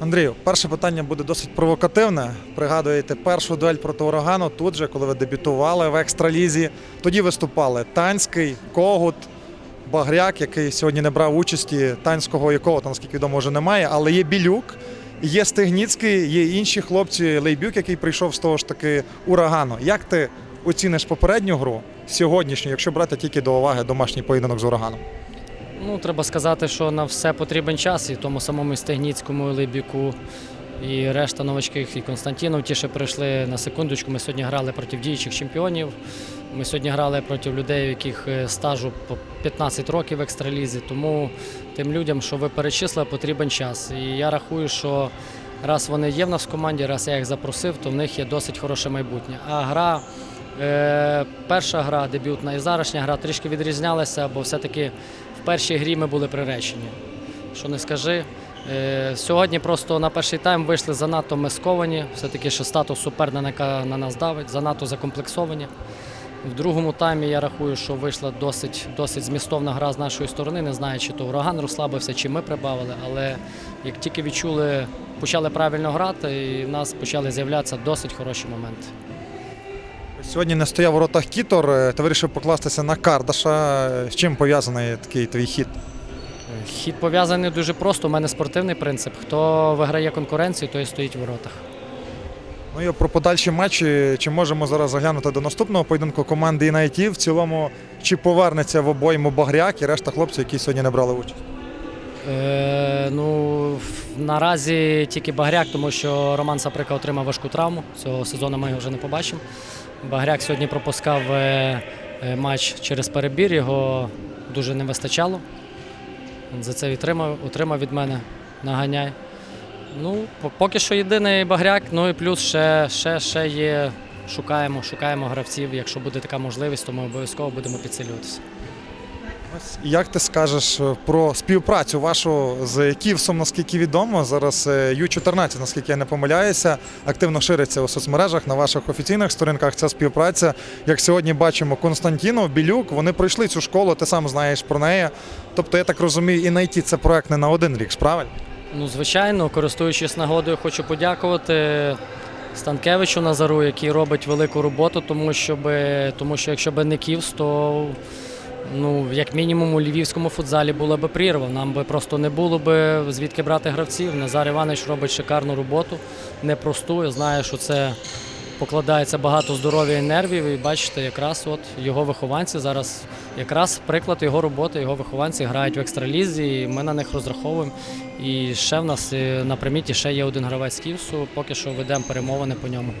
Андрію, перше питання буде досить провокативне. Пригадуєте першу дуель проти урагану тут же, коли ви дебютували в екстралізі. Тоді виступали Танський, Когут, Багряк, який сьогодні не брав участі, танського якого там, наскільки відомо, вже немає, але є Білюк, є Стегніцький, є інші хлопці, Лейбюк, який прийшов з того ж таки урагану. Як ти оціниш попередню гру сьогоднішню, якщо брати тільки до уваги домашній поєдинок з ураганом? Ну, треба сказати, що на все потрібен час, і тому самому і Стегніцькому, і Либіку, і решта новачків, і Константінов ті ще прийшли на секундочку. Ми сьогодні грали проти діючих чемпіонів. Ми сьогодні грали проти людей, у яких е, стажу по 15 років в екстралізі. Тому тим людям, що ви перечислили, потрібен час. І я рахую, що раз вони є в нас в команді, раз я їх запросив, то в них є досить хороше майбутнє. А гра. Е, перша гра, дебютна і зарашня гра трішки відрізнялася, бо все-таки першій грі ми були приречені. Що не скажи. Е, сьогодні просто на перший тайм вийшли занадто ми сковані, все-таки що статус суперника на нас давить, занадто закомплексовані. В другому таймі я рахую, що вийшла досить, досить змістовна гра з нашої сторони. Не знаю, чи то ураган розслабився, чи ми прибавили. Але як тільки відчули, почали правильно грати, і в нас почали з'являтися досить хороші моменти. Сьогодні не стояв у воротах Кітор, е, ти вирішив покластися на Кардаша. Е, З чим пов'язаний такий твій хід? Хід пов'язаний дуже просто. У мене спортивний принцип. Хто виграє конкуренцію, той стоїть в воротах. Ну і про подальші матчі. Чи можемо зараз заглянути до наступного поєдинку команди «Інайті»? В цілому, чи повернеться в обойму Багряк і решта хлопців, які сьогодні не брали участь? Е, ну, наразі тільки Багряк, тому що Роман Саприка отримав важку травму. Цього сезону ми його вже не побачимо. Багряк сьогодні пропускав е, е, матч через перебір, його дуже не вистачало. За це відтримав, отримав від мене наганяй. Ну, поки що єдиний Багряк, ну і плюс ще, ще, ще є. Шукаємо, шукаємо гравців. Якщо буде така можливість, то ми обов'язково будемо підсилюватися. Як ти скажеш е, про співпрацю вашу з Ківсом, наскільки відомо? Зараз е, Ю-14, наскільки я не помиляюся, активно шириться у соцмережах на ваших офіційних сторінках. Ця співпраця. Як сьогодні бачимо, Константінов, Білюк, вони пройшли цю школу, ти сам знаєш про неї. Тобто, я так розумію, і найти це проект не на один рік, правильно? Ну, звичайно, користуючись нагодою, хочу подякувати Станкевичу Назару, який робить велику роботу, тому, щоб, тому що якщо б не Ківс, то ну, як мінімум у львівському футзалі була б прірва. Нам би просто не було б звідки брати гравців. Назар Іванович робить шикарну роботу, непросту. Я знаю, що це покладається багато здоров'я і нервів. І бачите, якраз от його вихованці зараз якраз приклад його роботи, його вихованці грають в екстралізі, і ми на них розраховуємо. І ще в нас е, на приміті ще є один гравець Ківсу, поки що ведемо перемовини по ньому.